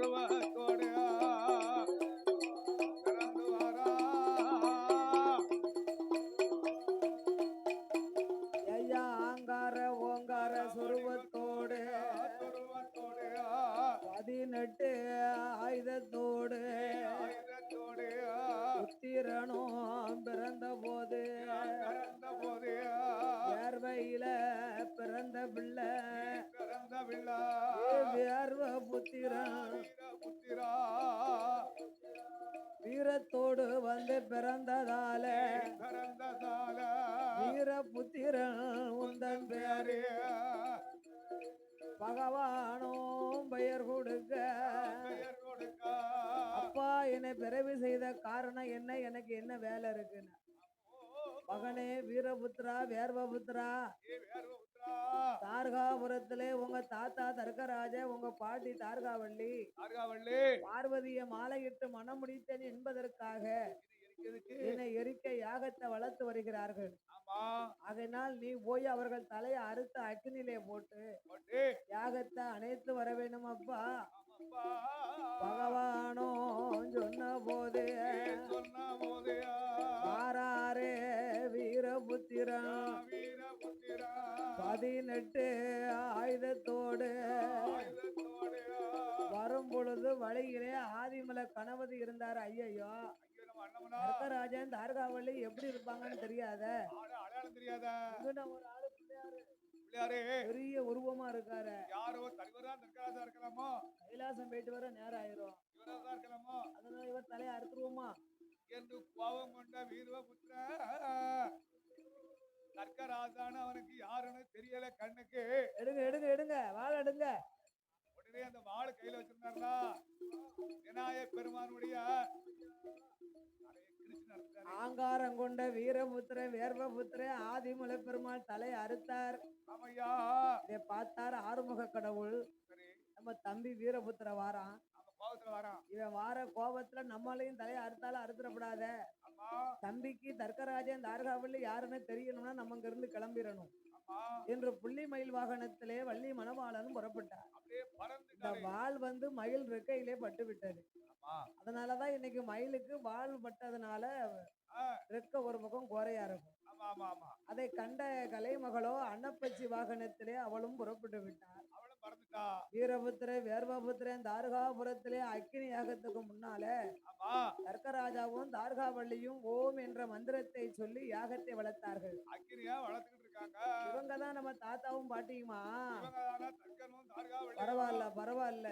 ಸರ್ವ பிறந்ததால பிறந்ததால வீர புத்திரன் உந்தன் பேரு பகவானும் பெயர் கொடுக்க அப்பா என்னை பிறவி செய்த காரணம் என்ன? எனக்கு என்ன வேலை இருக்குன்னு. மகனே வீரபுத்திரா வேர்வபுத்திரா? ஏ வேர்வ புத்திரா தார்காபுரத்திலே உங்க தாத்தா தர்க்கராஜ உங்க பாட்டி தார்காவள்ளி. பார்வதிய மாலையிட்டு மனம் முடித்தேன் என்பதற்காக என்னை எரிக்க யாகத்தை வளர்த்து வருகிறார்கள். அதனால் நீ போய் அவர்கள் தலையை அறுத்து அக்கினிலே போட்டு யாகத்தை அணைத்து வர வேண்டும் அப்பா. பகவானோ சொன்ன போது ஆறாரே வீரபுத்திரன் வீர புத்திரா பதினெட்டு ஆயுதத்தோடு வழியிலே ஆதிமலை கணபதி இருந்தார். ஐயையோ. தர்க்கராஜன் தார்காவள்ளி எப்படி இருப்பாங்கன்னு தெரியாத? ஒரு ஆளு பெரிய உருவமா இருக்காரு. யாரோ தலைவரா தற்காலா இருக்கலாமோ? கைலாசம் போயிட்டு வர நேரம் ஆயிரும். இவரா இருக்கலாமோ? அதனால இவர் தலையை அறுத்துருவோமா? என்று கோபம் கொண்ட வீரபுத்திர தர்க்கராஜான அவனுக்கு யாருன்னு தெரியல கண்ணுக்கு. எடுங்க எடுங்க எடுங்க. வாழ எடுங்க. உடனே அந்த வாள் கையில வச்சிருந்தாருனா விநாயக பெருமானுடைய ஆங்காரம் கொண்ட வீரபுத்திர வேர்வபுத்திர ஆதிமலை பெருமாள் தலை அறுத்தார். இதை பார்த்தார் ஆறுமுக கடவுள். நம்ம தம்பி வீரபுத்திர வாரான். இவன் வார கோபத்துல நம்மளையும் தலையை அறுத்தாலும் அறுத்துடப்படாத. தம்பிக்கு தர்க்கராஜன் தாரகாவள்ளி யாருன்னு தெரியணும்னா நம்ம இங்க இருந்து கிளம்பிடணும். என்று புள்ளி மயில் வாகனத்திலே வள்ளி மணவாளனும் புறப்பட்டார். இந்த வாள் வந்து மயில் ரெக்கையிலே பட்டு விட்டது அதனாலதான் இன்னைக்கு மயிலுக்கு வாள் பட்டதுனால ரெக்க ஒரு பக்கம் குறையா இருக்கும். அதை கண்ட கலைமகளோ அன்னப்பச்சி வாகனத்திலே அவளும் புறப்பட்டு விட்டார். வீரபுத்திர வேர்வபுத்திரன் தாரகாபுரத்திலே அக்கினி யாகத்துக்கு முன்னால தர்க்கராஜாவும் தார்காவள்ளியும் ஓம் என்ற மந்திரத்தை சொல்லி யாகத்தை வளர்த்தார்கள். இவங்க தான் நம்ம தாத்தாவும் பாட்டியுமா? பரவாயில்ல பரவாயில்ல.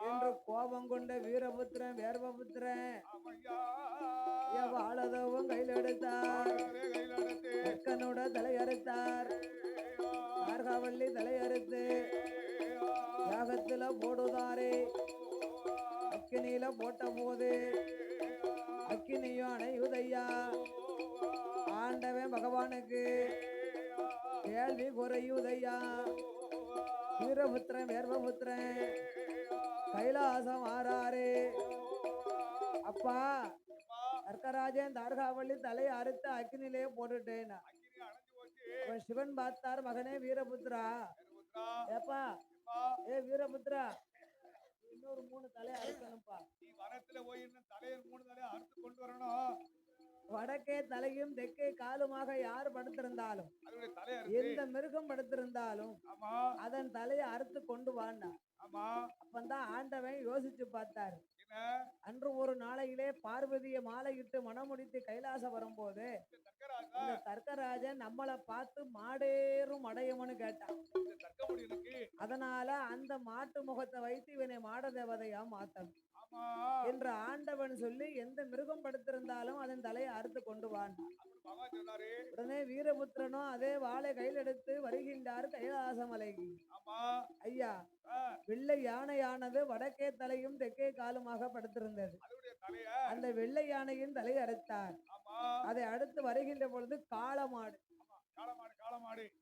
என்று கோபம் கொண்ட வீரபுத்திரன் வேர்வபுத்திரன் வாழதவும் கையில் எடுத்தார். தர்க்கனோட தலையறுத்தார். தார்காவள்ளி தலையறுத்து. யாகத்துல போடுதாரே. அக்கினியில போட்ட போது அக்கினியும் அணையுதையா. ஆண்டவன் பகவானுக்கு கேள்வி குறையுதையா? வீரபுத்திரன் வேர்வபுத்திரன் கைலாசம் ஆறாரே. அப்பா தர்க்கராஜன் தார்காவள்ளி தலையை அறுத்து அக்கினிலே போட்டுட்டேன்? சிவன் பார்த்தார் மகனே வீரபுத்ரா ஏப்பா ஏ வீரபுத்ரா இன்னொரு மூணு தலையை அறுக்கணும்ப்பா. நீ போய் இன்னும் தலையை மூணு தலையை அறுத்து கொண்டு வரணும். வடக்கே தலையும் தெற்கே காலுமாக யார் படுத்திருந்தாலும்? எந்த மிருகம் படுத்திருந்தாலும் அதன் தலையை அறுத்து கொண்டு ஆமா. அப்பந்தான் ஆண்டவன் யோசிச்சு பார்த்தாரு. அன்று ஒரு நாளையிலே பார்வதியை மாலையிட்டு மணமுடித்து கைலாசம் வரும்போது இந்த தர்க்கராஜா? இந்த தர்க்கராஜன் நம்மளை பார்த்து மாடேறும் அடையும்னு கேட்டான். அதனால அந்த மாட்டு முகத்தை வைத்து இவனை மாட தேவதையா மாத்தணும். என்று ஆண்டவன் சொல்லி எந்த மிருகம் படுத்திருந்தாலும் அதன் தலையை அறுத்து கொண்டு வான் உடனே வீரபுத்திரனும் அதே வாளை கையில் எடுத்து வருகின்றார் கைலாசமலைக்கு. ஆமா. ஐயா வெள்ளை யானையானது வடக்கே தலையும் தெற்கே காலுமாக படுத்திருந்தது. அந்த வெள்ளை யானையின் தலை அறுத்தார். அதை அடுத்து வருகின்ற பொழுது காளமாடு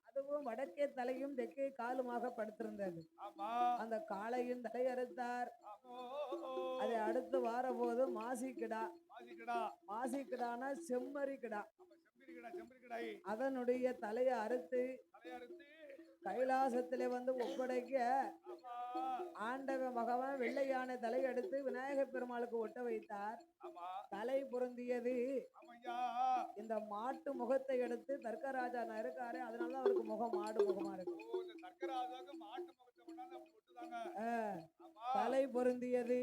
அதுவும் வடக்கே தலையும் தெற்கே காலுமாக படுத்திருந்தது. அந்த காளையின் தலை அறுத்தார். ஆமோ அதை அடுத்து வாரபோது மாசி கிடா மாசிக்கடா மாசி கிடானா செம்மறி கிடா அதனுடைய தலையை அறுத்து கைலாசத்திலே வந்து ஒப்படைக்க ஆமா. ஆண்டவன் பகவான் வெள்ளை யானை தலையெடுத்து விநாயகர் பெருமாளுக்கு ஒட்ட வைத்தார். தலை பொருந்தியது. இந்த மாட்டு முகத்தை எடுத்து தர்க்கராஜா நான் இருக்காரு அதனால தான் அவருக்கு முகம் மாடு முகமா இருக்கு. தலை பொருந்தியது.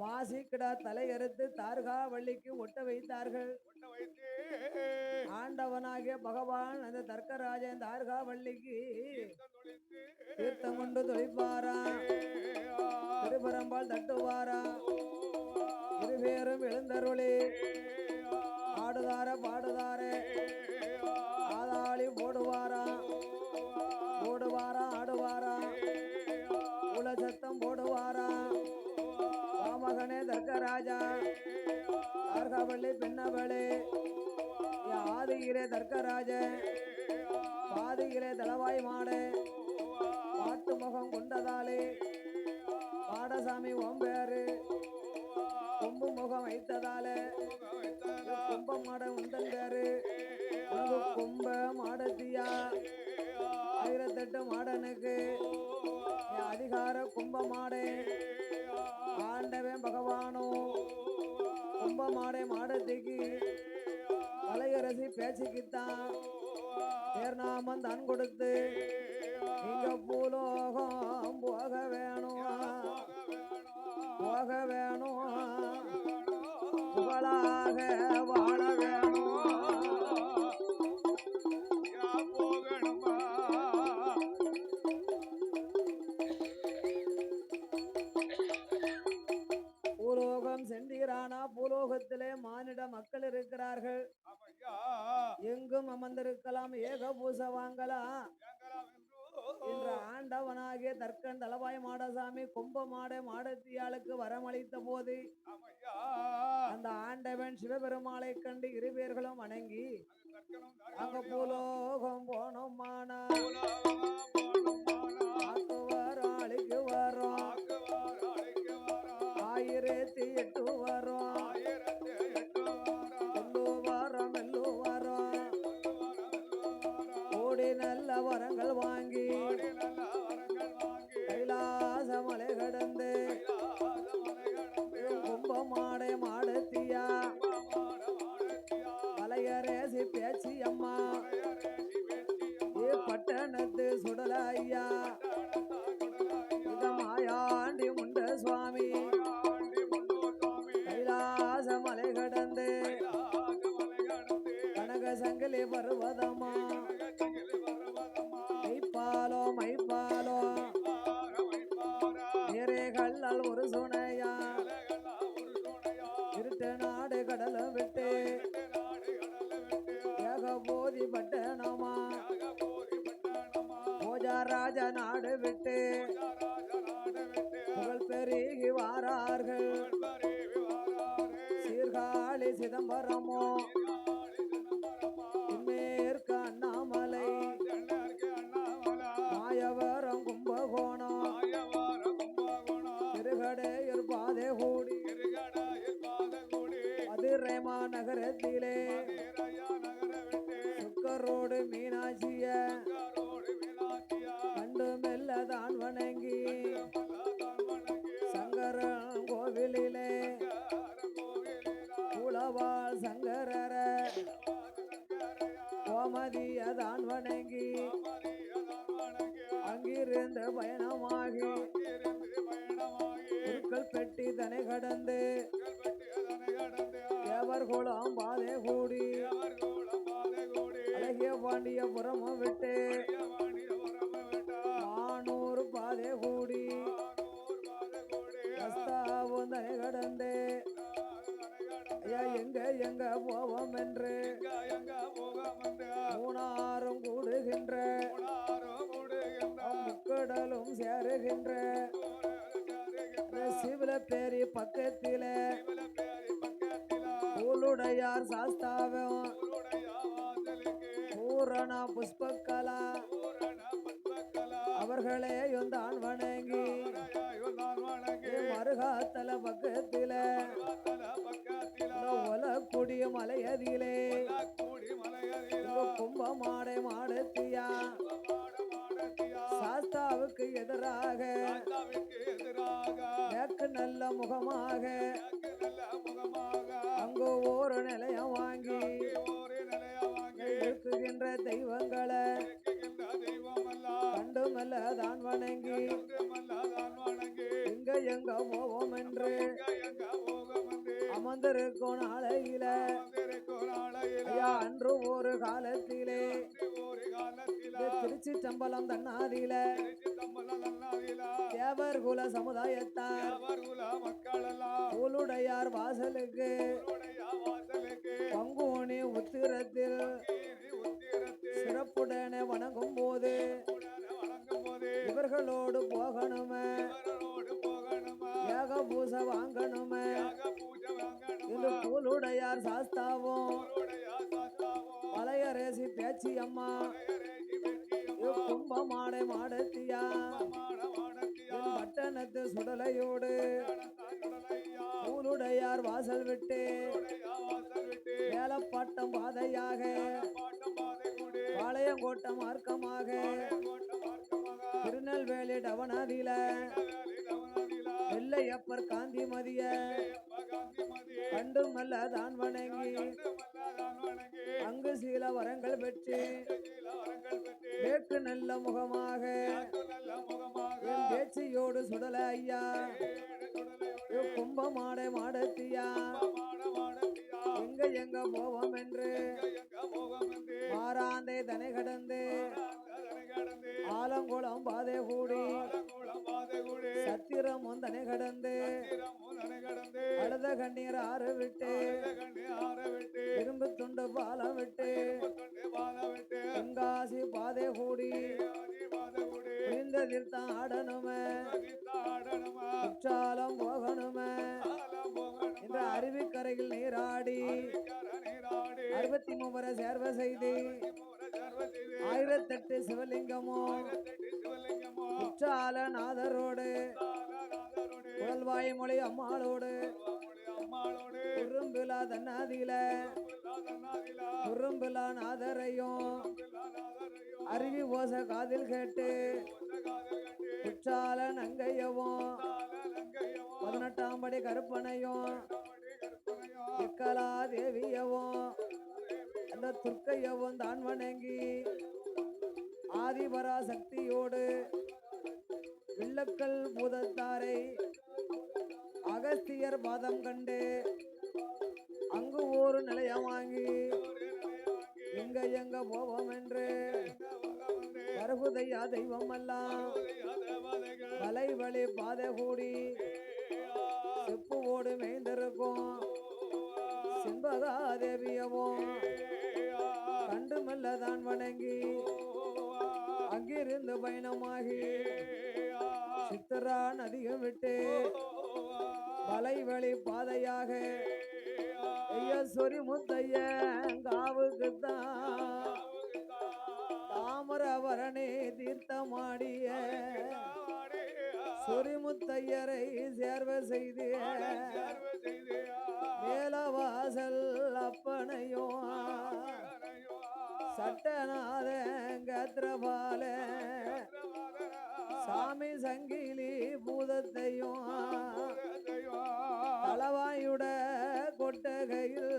மாசிக்கிடா தலை அறுத்து தார்கா வள்ளிக்கு ஒட்ட வைத்தார்கள் ஆண்டவனாகிய பகவான் அந்த தர்க்கராஜன் தார்கா வள்ளிக்கு தீர்த்தம் கொண்டு தொழிப்பாராம் திருப்பரம்பால் தட்டுவாராம் இருவேரும் எழுந்தருளி. ஆடுதார பாடுதார. அவளே பெண்ணவளே. ஆதியிலே தர்க்கராஜ பாதியிலே தளவாய் மாடு பாட்டு முகம் கொண்டதாலே பாடசாமி ஓம்பேரு கொம்பு முகம் வைத்ததாலே கொம்ப மாட உந்தன் பேரு உனக்கு மாடத்தியா ஆயிரத்தெட்டு மாடனுக்கு மாடே மாடத்துக்கு கலையரசி பேச்சுக்குத்தான் பேர்நாமம் தன் கொடுத்து இங்க பூலோகம் போக வேணும் போக வேணும் புகழாக வா பூலோகத்திலே மானிட மக்கள் இருக்கிறார்கள். எங்கும் அமர்ந்திருக்கலாம் ஏக பூச வாங்கலாம் என்ற ஆண்டவனாகிய தர்க்கன் தலவாய் மாடசாமி கும்ப மாட மாடத்தியாளுக்கு வரமளித்த போது அந்த ஆண்டவன் சிவபெருமாளை கண்டு இருவேர்களும் வணங்கி அங்க பூலோகம் போனோம் மானா ஆக்கு வரோம் அழிக்கு வரோம் ஆயிரத்தி எட்டு வரோம் மதுரைமா நகரத்திலே. சுக்கரோடு மீனாட்சிய. கண்டு மெல்லதான் வணங்கி. சங்கரன் கோவிலிலே. உளவாள் சங்கரர. கோமதியதான் வணங்கி. அங்கிருந்து பயணமாகி. குருக்கள் பெட்டி தனை கடந்து. தேவர் குளம் பாதை கூடி. அழகிய பாண்டியபுரமும் விட்டு. மானூர் பாலே கூடி. ரஸ்தாவும் தனை கடந்து. ஐயா எங்க எங்க போவோம் என்று. மூணாரும் கூடுகின்ற. முக்கடலும் சேருகின்ற. சிவில பேரி பக்கத்திலே பூலுடையார் சாஸ்தாவம். பூரண புஷ்பக்கலா. அவர்களே தான் வணங்கி. மருகாத்தல பக்கத்தில திருச்சி சம்பளம் நல்லாதில தேவர் குல சமுதாயத்தார். ஊலுடையார் வாசலுக்கு. பங்குனி உத்திரத்தில். சிறப்புடனே வணங்கும் போது இவர்களோடு போகணுமே. இவரோடு பூசை வாங்கணுமே. இந்த கூலுடையார் இது சாஸ்தாவும் பழைய ரேசி பேச்சி அம்மா இறையரேகி வெற்றியம்மா மாடத்தியா பட்டணத்து சுடலையோடு கூலுடையார் வாசல் விட்டு உடைய வேலப்பாட்டம் பாதையாக பாளையங்கோட்டம் பாதை மார்க்கமாக திருநெல்வேலி டவனாதியில காந்திமதிய காந்தி மதி கண்டு மல்ல தான் வணங்கி. அங்கு சீல வரங்கள் பெற்று. வேக்கு நல்ல முகமாக. என் பேச்சியோடு சுடல ஐயா. கும்பமாடை மாடத்தியா. மாட மாடத்தியா. எங்க எங்க போவோம் என்று மாறாந்தை தனை கடந்து. ஆலங்குளம் பாதை கூடி. அழுத ஆற விட்டு இரும்பு துண்டு பாலம் விட்டு தொண்டு தென்காசி பாதை கூடி ஆதி தான் ஆடணுமே உற்சாலம் போகணுமே. இந்த என்ற அருவிக்கரையில் நீராடி அறுபத்தி மூவரை சேர்வ செய்து ஆயிரத்தெட்டு சிவலிங்கமோ உற்சால நாதரோடு தாராநாதரோடு மொழி அம்மாளோடு குறும்பிலா தன்னாதில. நாதனாதிலா குறும்பிலா நாதரையும். அருவி ஓச காதில் கேட்டு. குற்றால நங்கையவும். பதினெட்டாம்படி பதினெட்டாம் படி கருப்பனையும் இக்கலா தேவியவும் அந்த துர்க்கையவும் தான் வணங்கி ஆதிபரா சக்தியோடு வில்லக்கல் பூதத்தாரை அகஸ்தியர் பாதம் கண்டு அங்கு ஒரு நிலையம் வாங்கி எங்க எங்க போவோம் என்று வருகுதையா தெய்வம் எல்லாம் வலை வழி பாதை கூடி செண்பகா கண்டு மெல்லதான் வணங்கி அங்கிருந்து பயணமாகி சித்தரா நதியும் விட்டு வலை வழி பாதையாக ஐயா முத்தைய காவுக்கு தான் தாமரவரணே தீர்த்தமாடிய சொரிமுத்தையரை சேர்வ செய்து. வேலவாசல் அப்பனையும். சட்டநாதங்கத்திரபால சாமி சங்கிலி பூதத்தையும். தளவாயுட கொட்டகையில்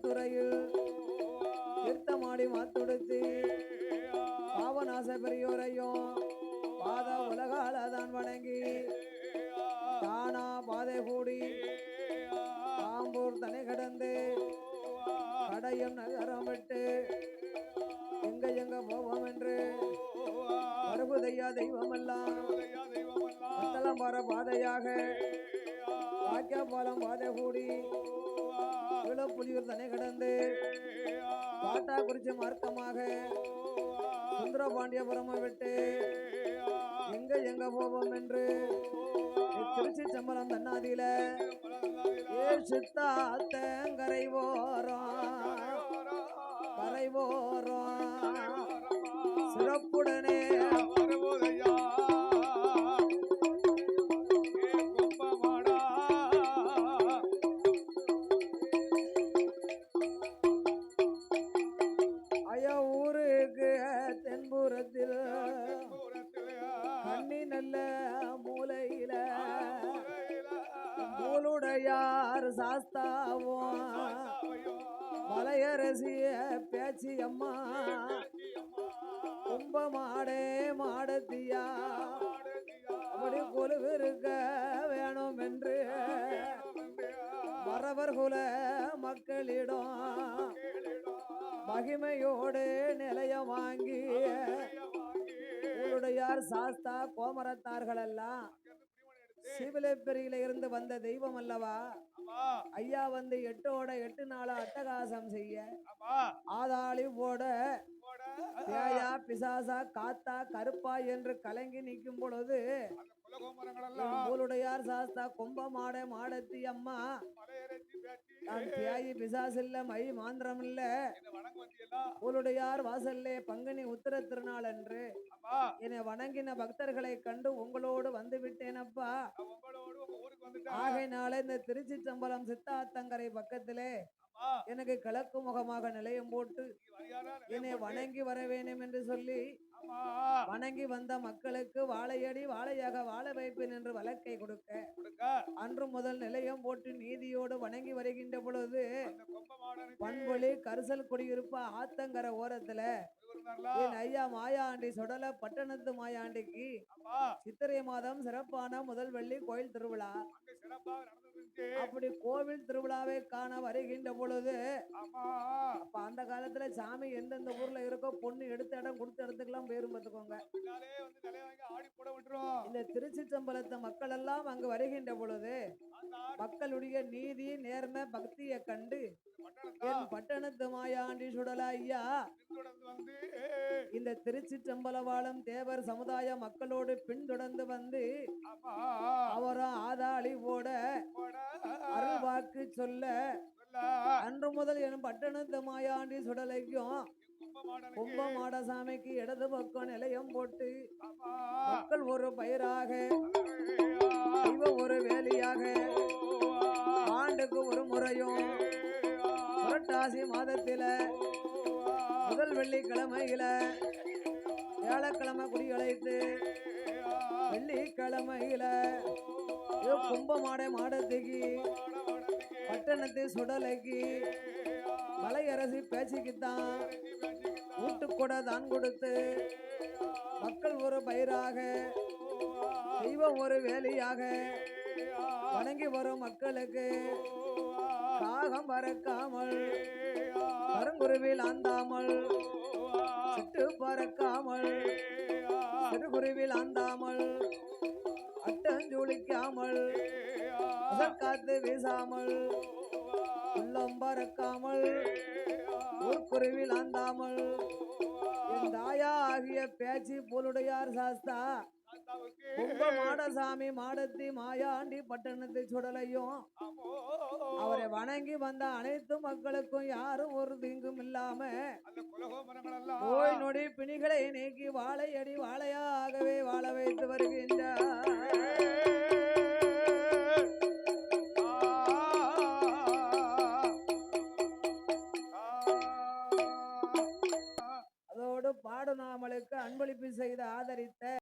துறையில் திருத்தமாடி மாத்துடுத்து. பாவநாச பெரியோரையும் பாத உலகால தான் வணங்கி. தானா பாதை கூடி. தாம்பூர் தனி கடந்து. கடையும் நகரம் விட்டு. எங்க எங்க போவோம் என்று. வருகுதையா தெய்வமெல்லாம். மத்தளம் பாதையாக. வாக்கிய பாலம் பாதை கூடி. புலியூர் தனி கடந்து காட்டாக்குறிச்சி மார்க்கமாக சுந்தர பாண்டியபுரமை விட்டு எங்க எங்க போவோம் என்று திருச்சி சம்பளம் தன்னாதியில ஏ சித்தா ஓரம் கரை ஓரம் சிறப்புடனே மூலுடையார் சாஸ்தாவும் மலையரசிய பேச்சி அம்மா கும்பமாடே மாடத்தியா? அப்படி கொலுவிருக்க வேணும் என்று மறவர் குல மக்களிடம் மகிமையோடு நிலைய வாங்கி. உங்களுடையார் சாஸ்தா கோமரத்தார்கள் எல்லாம் சிவிலப்பெரியில இருந்து வந்த தெய்வம் அல்லவா? ஐயா வந்து எட்டோட எட்டு நாளா அட்டகாசம் செய்ய. ஆதாளி போட. பிசாசா காத்தா கருப்பா என்று கலங்கி நிற்கும் பொழுது உங்களுடையார் சாஸ்தா கும்பமாட மாடத்தி அம்மா. நான் பேயி பிசாசு இல்ல மை மாந்திரம் இல்ல உங்களுடையார் வாசல்லே பங்குனி உத்திர திருநாள் அன்று என்னை வணங்கின பக்தர்களை கண்டு உங்களோடு வந்து விட்டேனப்பா ஆகையினால இந்த திருச்சி சம்பளம் சித்தாத்தங்கரை பக்கத்திலே எனக்கு கிழக்கு முகமாக நிலையம் போட்டு என்னை வணங்கி வர வேண்டும் என்று சொல்லி வணங்கி வந்த மக்களுக்கு வாழையடி வாழையாக வாழ வைப்பேன் என்று வழக்கை கொடுக்க. அன்று முதல் நிலையம் போட்டு நீதியோடு வணங்கி வருகின்ற பொழுது பண்பொழி கரிசல் குடியிருப்பு ஆத்தங்கர ஓரத்துல என் ஐயா மாயாண்டி சுடல பட்டணத்து மாயாண்டிக்கு சித்திரை மாதம் சிறப்பான முதல் வெள்ளி கோயில் திருவிழா. அப்படி கோவில் திருவிழாவை காண வருகின்ற பொழுது அப்ப அந்த காலத்துல சாமி எந்தெந்த ஊர்ல இருக்கோ பொண்ணு எடுத்த இடம் கொடுத்த இடத்துக்கெல்லாம் பேரும் பார்த்துக்கோங்க. இந்த திருச்சி சம்பளத்த மக்கள் எல்லாம் அங்கு வருகின்ற பொழுது மக்களுடைய நீதி நேர்மை பக்தியை கண்டு என் பட்டணத்து மாயாண்டி சுடல ஐயா. இந்த திருச்சி சம்பளவாளம் தேவர் சமுதாய மக்களோடு பின்தொடர்ந்து வந்து அவரும் ஆதாளி போட அருள் வாக்கு சொல்ல அன்று முதல் என் பட்டணத்து மாயாண்டி சுடலைக்கும் கும்ப மாடசாமிக்கு இடது பக்கம் நிலையம் போட்டு மக்கள் ஒரு பயிராக இவ ஒரு வேலியாக ஆண்டுக்கு ஒரு முறையும் புரட்டாசி மாதத்தில முதல் வெள்ளிக்கிழமையில வியாழக்கிழமை குடியழைத்து வெள்ளிக்கிழமையில கும்பமாடை மாடத்துக்கு பட்டணத்து சுடலைக்கு மலையரசி பேச்சுக்குத்தான் வீட்டுக்கூட தான் கொடுத்து. மக்கள் ஒரு பயிராக தெய்வம் ஒரு வேலையாக வணங்கி வரும் மக்களுக்கு. காகம் பறக்காமல் கருங்குருவில் ஆந்தாமல் சிட்டு பறக்காமல் சிறுகுருவில் ஆந்தாமல் அட்டஞ்சூழிக்காமல் காத்து வீசாமல் உள்ளம் பறக்காமல் ஊர்க்குருவில் ஆந்தாமல் என் தாயா ஆகிய பேச்சு போலுடையார் சாஸ்தா. கும்ப மாடசாமி மாடத்தி மாயாண்டி பட்டணத்து சுடலையும் அவரை வணங்கி வந்த அனைத்து மக்களுக்கும் யாரும் ஒரு தீங்கும் இல்லாம நோய் நொடி பிணிகளை நீக்கி வாழையடி வாழையாகவே வாழ வைத்து வருகின்றார். அவர்களுக்கு அன்பளிப்பு செய்து ஆதரித்த